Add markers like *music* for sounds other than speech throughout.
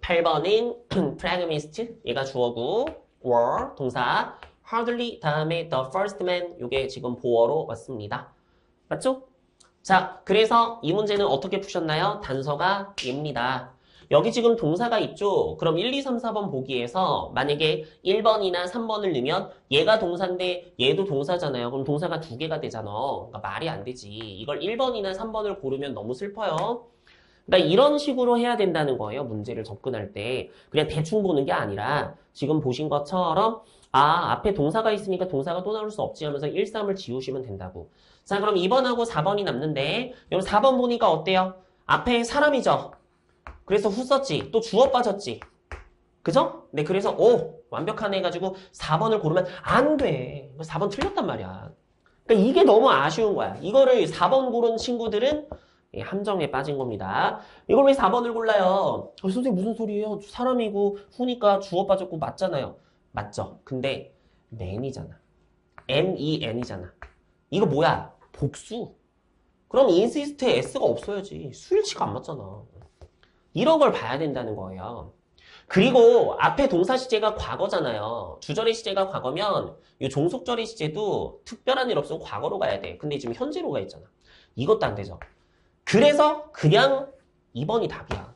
8번은 pragmatist *clears throat* 얘가 주어고 were 동사 hardly 다음에 the first man 요게 지금 보어로 왔습니다. 맞죠? 자, 그래서 이 문제는 어떻게 푸셨나요? 단서가 얘입니다. 여기 지금 동사가 있죠? 그럼 1, 2, 3, 4번 보기에서 만약에 1번이나 3번을 넣으면 얘가 동사인데 얘도 동사잖아요. 그럼 동사가 두 개가 되잖아. 그러니까 말이 안 되지. 이걸 1번이나 3번을 고르면 너무 슬퍼요. 그러니까 이런 식으로 해야 된다는 거예요. 문제를 접근할 때. 그냥 대충 보는 게 아니라 지금 보신 것처럼 아, 앞에 동사가 있으니까 동사가 또 나올 수 없지 하면서 1, 3을 지우시면 된다고. 자, 그럼 2번하고 4번이 남는데 여러분 4번 보니까 어때요? 앞에 사람이죠? 그래서 후 썼지. 또 주어 빠졌지. 그죠? 네, 그래서 오 완벽하네 해가지고 4번을 고르면 안 돼. 4번 틀렸단 말이야. 그러니까 이게 너무 아쉬운 거야. 이거를 4번 고른 친구들은 예, 함정에 빠진 겁니다. 이걸 왜 4번을 골라요? 어, 선생님 무슨 소리예요? 사람이고 후니까 주어 빠졌고 맞잖아요. 맞죠? 근데 man이잖아. M-E-N이잖아. 이거 뭐야? 복수. 그럼 insist에 s가 없어야지. 수일치가 안 맞잖아. 이런 걸 봐야 된다는 거예요. 그리고 앞에 동사 시제가 과거잖아요. 주절의 시제가 과거면 이 종속절의 시제도 특별한 일 없으면 과거로 가야 돼. 근데 지금 현재로 가 있잖아. 이것도 안 되죠. 그래서 그냥 2번이 답이야.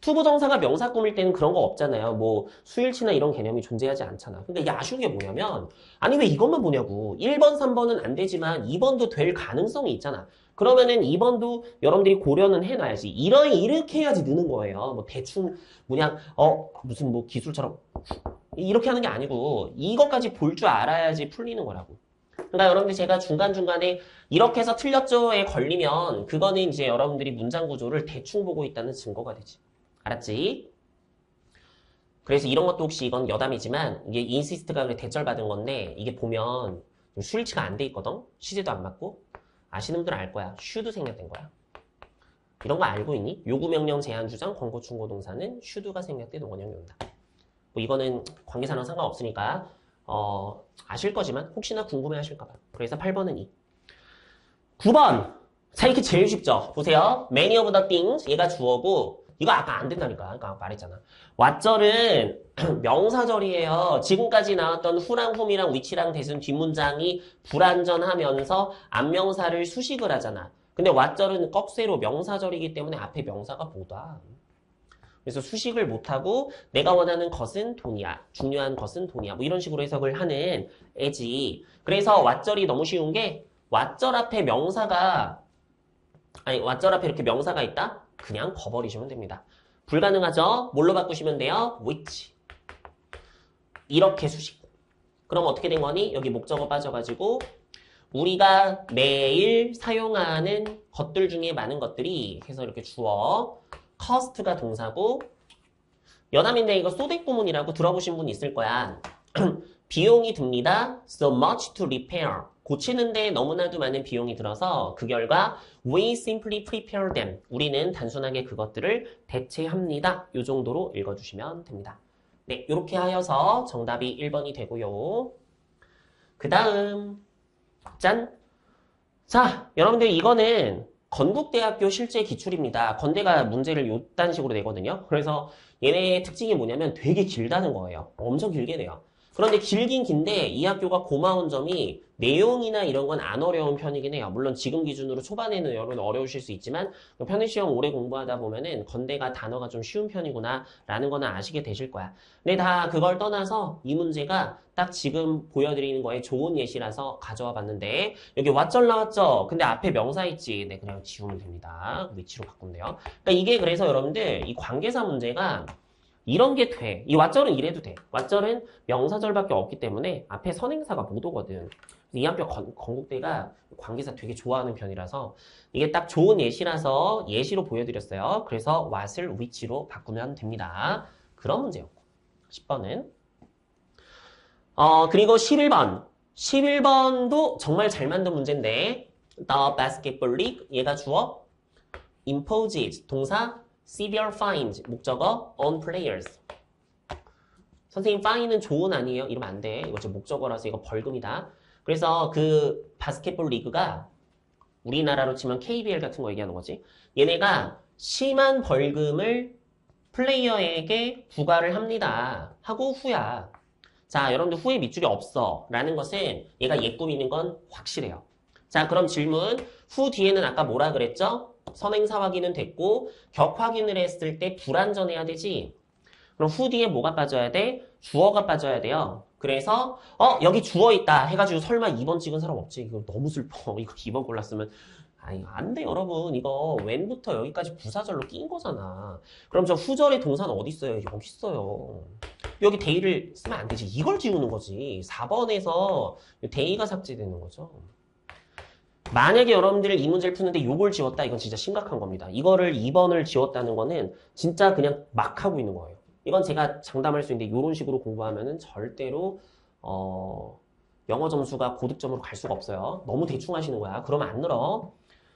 투부정사가 명사 꾸밀 때는 그런 거 없잖아요. 뭐 수일치나 이런 개념이 존재하지 않잖아. 근데 이게 아쉬운 게 뭐냐면 아니 왜 이것만 보냐고. 1번, 3번은 안 되지만 2번도 될 가능성이 있잖아. 그러면은 2번도 여러분들이 고려는 해놔야지. 이런 이렇게 해야지 느는 거예요. 뭐 대충 그냥 어 무슨 뭐 기술처럼 이렇게 하는 게 아니고 이것까지 볼 줄 알아야지 풀리는 거라고. 그러니까 여러분들 제가 중간중간에 이렇게 해서 틀렸죠에 걸리면 그거는 이제 여러분들이 문장 구조를 대충 보고 있다는 증거가 되지. 알았지? 그래서 이런 것도 혹시 이건 여담이지만 이게 인시스트가 그래 대절 받은 건데 이게 보면 수일치가 안 돼 있거든? 시제도 안 맞고 아시는 분들은 알 거야. 슈드 생략된 거야. 이런 거 알고 있니? 요구 명령 제한 주장 권고 충고 동사는 슈드가 생략된 원형이 온다. 뭐 이거는 관계사랑 상관없으니까 어, 아실 거지만 혹시나 궁금해 하실까 봐. 그래서 8번은 2. 9번. 자, 이렇게 제일 쉽죠? 보세요. many of the things. 얘가 주어고, 이거 아까 안 된다니까. 아까 말했잖아. 왓절은 *clears throat* 명사절이에요. 지금까지 나왔던 후랑 홈이랑 위치랑 대순 뒷문장이 불완전하면서 앞명사를 수식을 하잖아. 근데 왓절은 꺽쇠로 명사절이기 때문에 앞에 명사가 못 와. 그래서 수식을 못하고 내가 원하는 것은 돈이야. 중요한 것은 돈이야. 뭐 이런 식으로 해석을 하는 애지. 그래서 왓절이 너무 쉬운 게 왓절 앞에 명사가 아니 왓절 앞에 이렇게 명사가 있다? 그냥 거버리시면 됩니다. 불가능하죠? 뭘로 바꾸시면 돼요? which. 이렇게 수식. 그럼 어떻게 된 거니? 여기 목적어 빠져가지고 우리가 매일 사용하는 것들 중에 많은 것들이 해서 이렇게 주어 cost가 동사고 여담인데 이거 소대 구문이라고 들어보신 분 있을 거야. *clears throat* 비용이 듭니다. So much to repair. 고치는데 너무나도 많은 비용이 들어서 그 결과 we simply prepare them. 우리는 단순하게 그것들을 대체합니다. 이 정도로 읽어주시면 됩니다. 네, 이렇게 하여서 정답이 1번이 되고요. 그 다음 짠! 자, 여러분들 이거는 건국대학교 실제 기출입니다. 건대가 문제를 요딴 식으로 내거든요. 그래서 얘네의 특징이 뭐냐면 되게 길다는 거예요. 엄청 길게 내요. 그런데 길긴 긴데 이 학교가 고마운 점이 내용이나 이런 건 안 어려운 편이긴 해요. 물론 지금 기준으로 초반에는 여러분 어려우실 수 있지만 편의시험 오래 공부하다 보면은 건대가 단어가 좀 쉬운 편이구나 라는 거는 아시게 되실 거야. 근데 다 그걸 떠나서 이 문제가 딱 지금 보여드리는 거에 좋은 예시라서 가져와 봤는데 여기 왓절 나왔죠? 근데 앞에 명사 있지. 네, 그냥 지우면 됩니다. 위치로 바꾼대요. 그러니까 이게 그래서 여러분들 이 관계사 문제가 이런 게 돼. 이 왓절은 이래도 돼. 왓절은 명사절밖에 없기 때문에 앞에 선행사가 못 오거든. 이 학교 건, 건국대가 관계사 되게 좋아하는 편이라서 이게 딱 좋은 예시라서 예시로 보여드렸어요. 그래서 what을 which로 바꾸면 됩니다. 그런 문제였고 10번은 어 그리고 11번 11번도 정말 잘 만든 문제인데 The Basketball League 얘가 주어 imposes 동사 severe fines 목적어 on players 선생님 파인은 좋은 아니에요? 이러면 안 돼. 이거 지금 목적어라서 이거 벌금이다. 그래서 그 바스켓볼 리그가 우리나라로 치면 KBL 같은 거 얘기하는 거지. 얘네가 심한 벌금을 플레이어에게 부과를 합니다. 하고 후야. 자, 여러분들 후에 밑줄이 없어. 라는 것은 얘가 얘 꾸미는 건 확실해요. 자, 그럼 질문. 후 뒤에는 아까 뭐라 그랬죠? 선행사 확인은 됐고, 격 확인을 했을 때 불완전해야 되지. 그럼 후 뒤에 뭐가 빠져야 돼? 주어가 빠져야 돼요. 그래서, 어, 여기 주어 있다. 해가지고 설마 2번 찍은 사람 없지? 이거 너무 슬퍼. *laughs* 이거 2번 골랐으면. 아니, 안 돼, 여러분. 이거 웬부터 여기까지 부사절로 낀 거잖아. 그럼 저 후절의 동사는 어디 있어요? 여기 있어요. 여기 데이를 쓰면 안 되지. 이걸 지우는 거지. 4번에서 데이가 삭제되는 거죠. 만약에 여러분들 이 문제를 푸는데 요걸 지웠다. 이건 진짜 심각한 겁니다. 이거를 2번을 지웠다는 거는 진짜 그냥 막 하고 있는 거예요. 이건 제가 장담할 수 있는데 이런 식으로 공부하면은 절대로 어, 영어 점수가 고득점으로 갈 수가 없어요. 너무 대충 하시는 거야. 그러면 안 늘어.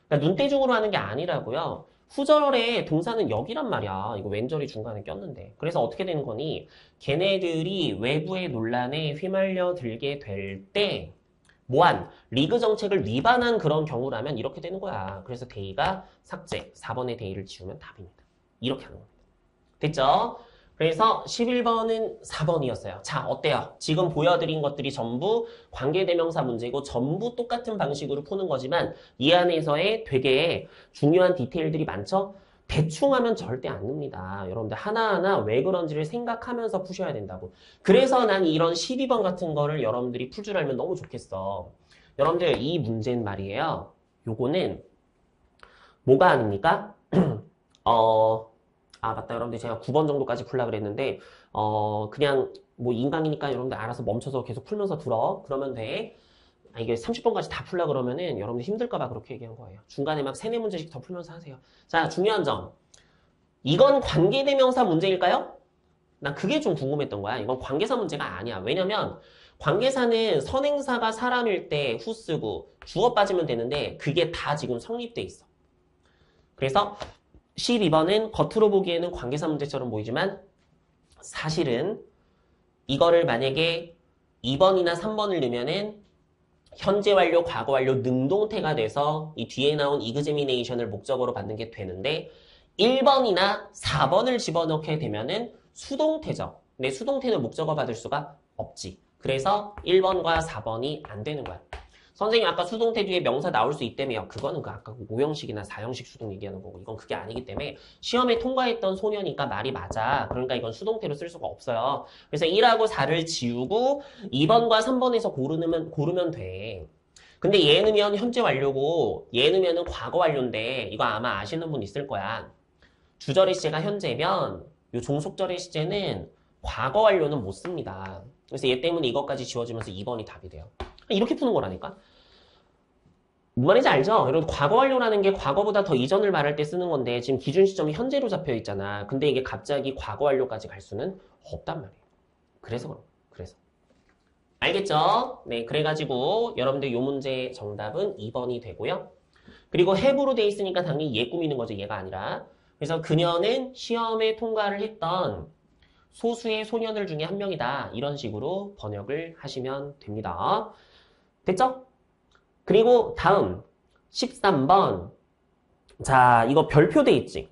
그러니까 눈대중으로 하는 게 아니라고요. 후절에 동사는 여기란 말이야. 이거 왼절이 중간에 꼈는데. 그래서 어떻게 되는 거니? 걔네들이 외부의 논란에 휘말려 들게 될 때, 뭐한 리그 정책을 위반한 그런 경우라면 이렇게 되는 거야. 그래서 데이가 삭제, 4번의 데이를 지우면 답입니다. 이렇게 하는 겁니다. 됐죠? 그래서 11번은 4번이었어요. 자, 어때요? 지금 보여드린 것들이 전부 관계대명사 문제고 전부 똑같은 방식으로 푸는 거지만 이 안에서의 되게 중요한 디테일들이 많죠? 대충 하면 절대 안 늡니다. 여러분들 하나하나 왜 그런지를 생각하면서 푸셔야 된다고. 그래서 난 이런 12번 같은 거를 여러분들이 풀 줄 알면 너무 좋겠어. 여러분들 이 문제는 말이에요. 요거는 뭐가 아닙니까? *clears throat* 어... 아 맞다 여러분들 제가 9번 정도까지 풀라 그랬는데 어 그냥 뭐 인강이니까 여러분들 알아서 멈춰서 계속 풀면서 들어 그러면 돼 아, 이게 30번까지 다 풀라 그러면은 여러분들 힘들까봐 그렇게 얘기한 거예요. 중간에 막 세네 문제씩 더 풀면서 하세요. 자 중요한 점. 이건 관계대명사 문제일까요? 난 그게 좀 궁금했던 거야. 이건 관계사 문제가 아니야. 왜냐면 관계사는 선행사가 사람일 때 후 쓰고 주어 빠지면 되는데 그게 다 지금 성립돼 있어. 그래서 12번은 겉으로 보기에는 관계사 문제처럼 보이지만 사실은 이거를 만약에 2번이나 3번을 넣으면은 현재 완료, 과거 완료, 능동태가 돼서 이 뒤에 나온 이그제미네이션을 목적으로 받는 게 되는데 1번이나 4번을 집어넣게 되면은 수동태죠. 근데 수동태는 목적어 받을 수가 없지. 그래서 1번과 4번이 안 되는 거야. 선생님 아까 수동태 뒤에 명사 나올 수 있다며요. 그거는 그 아까 5형식이나 4형식 수동 얘기하는 거고 이건 그게 아니기 때문에 시험에 통과했던 소녀니까 말이 맞아. 그러니까 이건 수동태로 쓸 수가 없어요. 그래서 1하고 4를 지우고 2번과 3번에서 고르면 고르면 돼. 근데 얘는면 현재 완료고 얘는면은 과거 완료인데 이거 아마 아시는 분 있을 거야. 주절의 시제가 현재면 요 종속절의 시제는 과거 완료는 못 씁니다. 그래서 얘 때문에 이것까지 지워지면서 2번이 답이 돼요. 이렇게 푸는 거라니까. 무슨 말인지 알죠? 여러분 과거 완료라는 게 과거보다 더 이전을 말할 때 쓰는 건데 지금 기준 시점이 현재로 잡혀 있잖아. 근데 이게 갑자기 과거 완료까지 갈 수는 없단 말이에요. 그래서 그런 그래서 알겠죠? 네, 그래가지고 여러분들 요 문제 정답은 2번이 되고요. 그리고 해부로 돼 있으니까 당연히 얘 꾸미는 거죠. 얘가 아니라. 그래서 그녀는 시험에 통과를 했던 소수의 소년들 중에 한 명이다. 이런 식으로 번역을 하시면 됩니다. 됐죠? 그리고 다음 13번 자 이거 별표 돼 있지?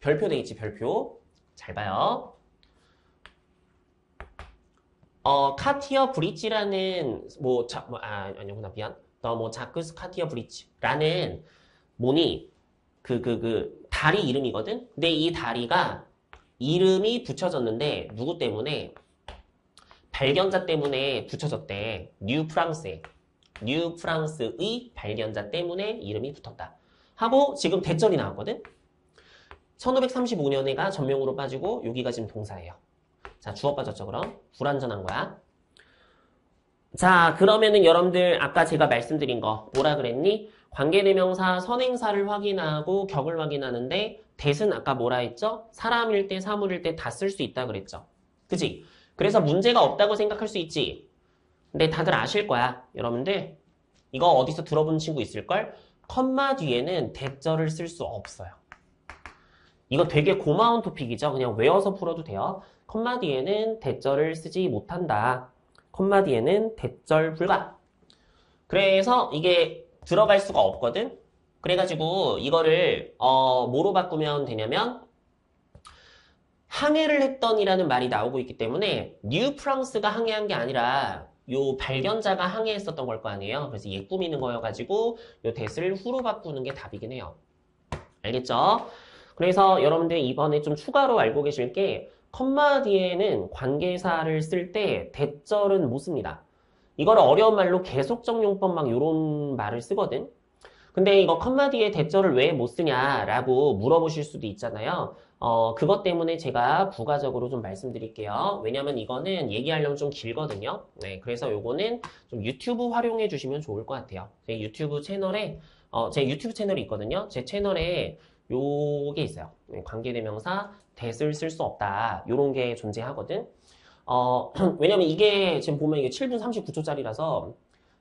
별표 돼 있지 별표 잘 봐요. 어 카티어 브릿지라는 뭐, 자, 뭐 아, 아니구나 미안 너뭐 자크스 카티어 브릿지라는 뭐니 그 그, 그 다리 이름이거든. 근데 이 다리가 이름이 붙여졌는데 누구 때문에 발견자 때문에 붙여졌대. 뉴 프랑스에. 뉴 프랑스의 발견자 때문에 이름이 붙었다. 하고 지금 대절이 나왔거든. 1535년에가 전명으로 빠지고 여기가 지금 동사예요. 자, 주어 빠졌죠, 그럼? 불완전한 거야. 자, 그러면은 여러분들 아까 제가 말씀드린 거 뭐라 그랬니? 관계대명사 선행사를 확인하고 격을 확인하는데 대은 아까 뭐라 했죠? 사람일 때, 사물일 때 다 쓸 수 있다 그랬죠. 그지? 그래서 문제가 없다고 생각할 수 있지. 근데 다들 아실 거야. 여러분들 이거 어디서 들어본 친구 있을걸? 컴마 뒤에는 대절을 쓸 수 없어요. 이거 되게 고마운 토픽이죠. 그냥 외워서 풀어도 돼요. 컴마 뒤에는 대절을 쓰지 못한다. 컴마 뒤에는 대절 불가. 그래서 이게 들어갈 수가 없거든. 그래가지고 이거를 어 뭐로 바꾸면 되냐면 항해를 했던이라는 말이 나오고 있기 때문에 뉴 프랑스가 항해한 게 아니라 요 발견자가 항해했었던 걸 거 아니에요. 그래서 얘 꾸미는 거여가지고 요 대스를 후로 바꾸는 게 답이긴 해요. 알겠죠? 그래서 여러분들 이번에 좀 추가로 알고 계실 게 컴마 뒤에는 관계사를 쓸 때 대절은 못 씁니다. 이걸 어려운 말로 계속적 용법 막 요런 말을 쓰거든. 근데 이거 컴마 뒤에 대절을 왜 못 쓰냐라고 물어보실 수도 있잖아요. 어, 그것 때문에 제가 부가적으로 좀 말씀드릴게요. 왜냐면 이거는 얘기하려면 좀 길거든요. 네, 그래서 요거는 좀 유튜브 활용해 주시면 좋을 것 같아요. 제 유튜브 채널에, 어, 제 유튜브 채널이 있거든요. 제 채널에 요게 있어요. 네, 관계대명사 대을 쓸 수 없다. 요런 게 존재하거든. 어, *clears throat* 왜냐면 이게 지금 보면 이게 7분 39초짜리라서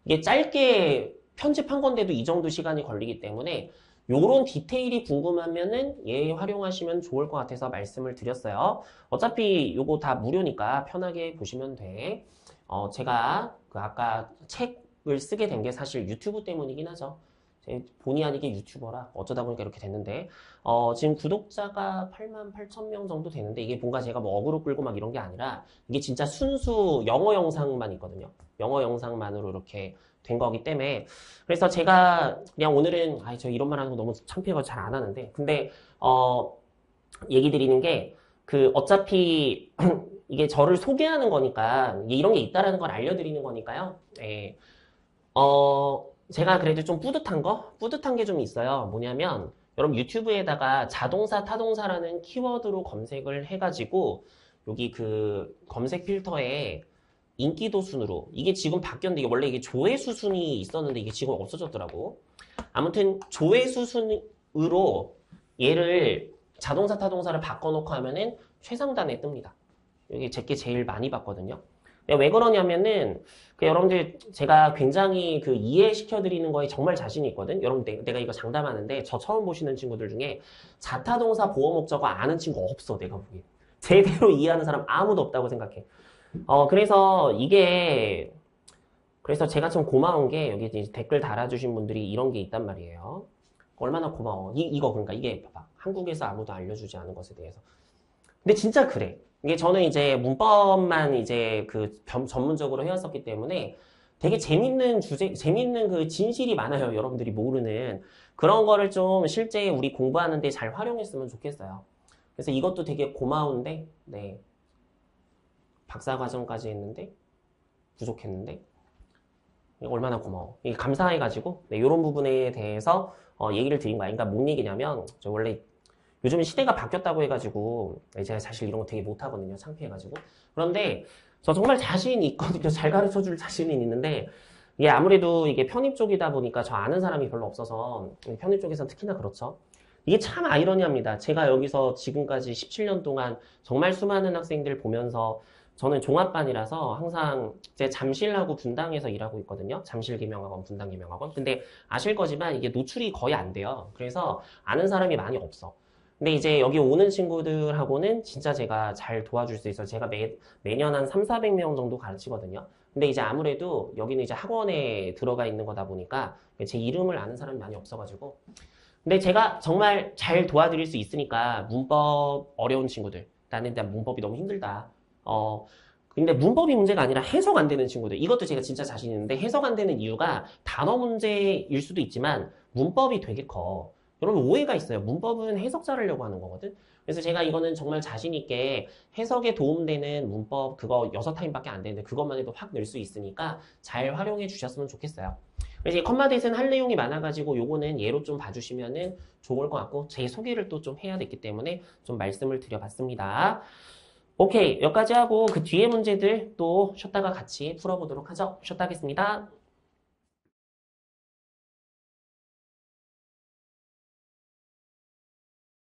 이게 짧게 편집한 건데도 이 정도 시간이 걸리기 때문에 요런 디테일이 궁금하면은 얘 활용하시면 좋을 것 같아서 말씀을 드렸어요. 어차피 요거 다 무료니까 편하게 보시면 돼. 어, 제가 그 아까 책을 쓰게 된 게 사실 유튜브 때문이긴 하죠. 제 본의 아니게 유튜버라 어쩌다 보니까 이렇게 됐는데 어, 지금 구독자가 8만 8천 명 정도 되는데 이게 뭔가 제가 뭐 어그로 끌고 막 이런 게 아니라 이게 진짜 순수 영어 영상만 있거든요. 영어 영상만으로 이렇게 된 거기 때문에 그래서 제가 그냥 오늘은 아이 저 이런 말 하는 거 너무 창피해서 잘 안 하는데 근데 어 얘기 드리는 게 그 어차피 *clears throat* 이게 저를 소개하는 거니까 이런 게 있다라는 걸 알려드리는 거니까요. 예. 어 제가 그래도 좀 뿌듯한 거 뿌듯한 게 좀 있어요. 뭐냐면 여러분 유튜브에다가 자동사 타동사라는 키워드로 검색을 해가지고 여기 그 검색 필터에 인기도 순으로 이게 지금 바뀌었는데 원래 이게 조회수 순이 있었는데 이게 지금 없어졌더라고. 아무튼 조회수 순으로 얘를 자동사 타동사를 바꿔놓고 하면은 최상단에 뜹니다. 여기 제게 제일 많이 봤거든요. 왜 그러냐면은 그 여러분들 제가 굉장히 그 이해시켜 드리는 거에 정말 자신이 있거든. 여러분 내, 내가 이거 장담하는데 저 처음 보시는 친구들 중에 자타동사 보호 목적어 아는 친구 없어 내가 보기엔. 제대로 이해하는 사람 아무도 없다고 생각해. 어, 그래서 이게, 그래서 제가 좀 고마운 게 여기 댓글 달아주신 분들이 이런 게 있단 말이에요. 얼마나 고마워. 이, 이거 그러니까 이게 봐봐. 한국에서 아무도 알려주지 않은 것에 대해서. 근데 진짜 그래. 이게 저는 이제 문법만 이제 그 변- 전문적으로 해왔었기 때문에 되게 재밌는 주제, 재밌는 그 진실이 많아요. 여러분들이 모르는. 그런 거를 좀 실제 우리 공부하는데 잘 활용했으면 좋겠어요. 그래서 이것도 되게 고마운데, 네. 박사 과정까지 했는데 부족했는데 얼마나 고마워. 이게 감사해가지고 네, 이런 부분에 대해서 어, 얘기를 드린 거야. 그러니까 뭔 얘기냐면 저 원래 요즘은 시대가 바뀌었다고 해가지고 네, 제가 사실 이런 거 되게 못하거든요. 창피해가지고 그런데 저 정말 자신이 있거든요. 잘 가르쳐줄 자신이 있는데 이게 아무래도 이게 편입 쪽이다 보니까 저 아는 사람이 별로 없어서 편입 쪽에서는 특히나 그렇죠. 이게 참 아이러니합니다. 제가 여기서 지금까지 17년 동안 정말 수많은 학생들 보면서 저는 종합반이라서 항상 제 잠실하고 분당에서 일하고 있거든요. 잠실 김영학원, 분당 김영학원. 근데 아실 거지만 이게 노출이 거의 안 돼요. 그래서 아는 사람이 많이 없어. 근데 이제 여기 오는 친구들하고는 진짜 제가 잘 도와줄 수 있어요. 제가 매, 매년 한 3, 400명 정도 가르치거든요. 근데 이제 아무래도 여기는 이제 학원에 들어가 있는 거다 보니까 제 이름을 아는 사람이 많이 없어가지고. 근데 제가 정말 잘 도와드릴 수 있으니까 문법 어려운 친구들. 나는 일단 문법이 너무 힘들다. 어, 근데 문법이 문제가 아니라 해석 안 되는 친구들. 이것도 제가 진짜 자신 있는데 해석 안 되는 이유가 단어 문제일 수도 있지만 문법이 되게 커. 여러분 오해가 있어요. 문법은 해석 잘하려고 하는 거거든. 그래서 제가 이거는 정말 자신 있게 해석에 도움되는 문법 그거 여섯 타임밖에 안 되는데 그것만 해도 확 늘 수 있으니까 잘 활용해 주셨으면 좋겠어요. 그래서 이 컴마댓은 할 내용이 많아가지고 요거는 예로 좀 봐주시면은 좋을 것 같고 제 소개를 또 좀 해야 됐기 때문에 좀 말씀을 드려봤습니다. 오케이 여기까지 하고 그 뒤에 문제들 또 쉬었다가 같이 풀어보도록 하죠. 쉬었다 하겠습니다.